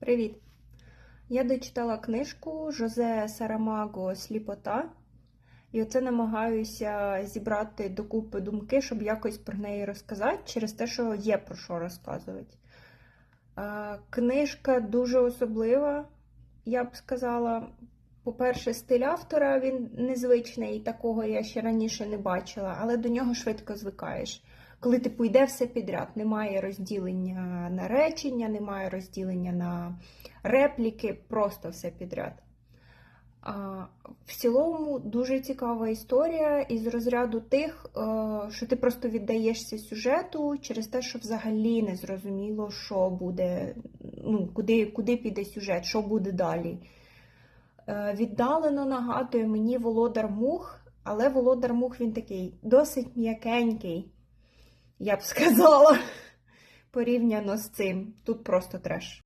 Привіт! Я дочитала книжку Жозе Сарамаго Сліпота, і оце намагаюся зібрати докупи думки, щоб якось про неї розказати, через те, що є про що розказувати. Книжка дуже особлива, я б сказала. По-перше, стиль автора він незвичний, і такого я ще раніше не бачила, але до нього швидко звикаєш. Коли типу йде все підряд, немає розділення на речення, немає розділення на репліки, просто все підряд. В цілому дуже цікава історія із розряду тих, е, що ти просто віддаєшся сюжету через те, що взагалі не зрозуміло, що буде, ну, куди, куди піде сюжет, що буде далі. Е, Віддалено нагадує мені Володар Мух, але Володар Мух він такий досить м'якенький, я б сказала, порівняно з цим. Тут просто треш.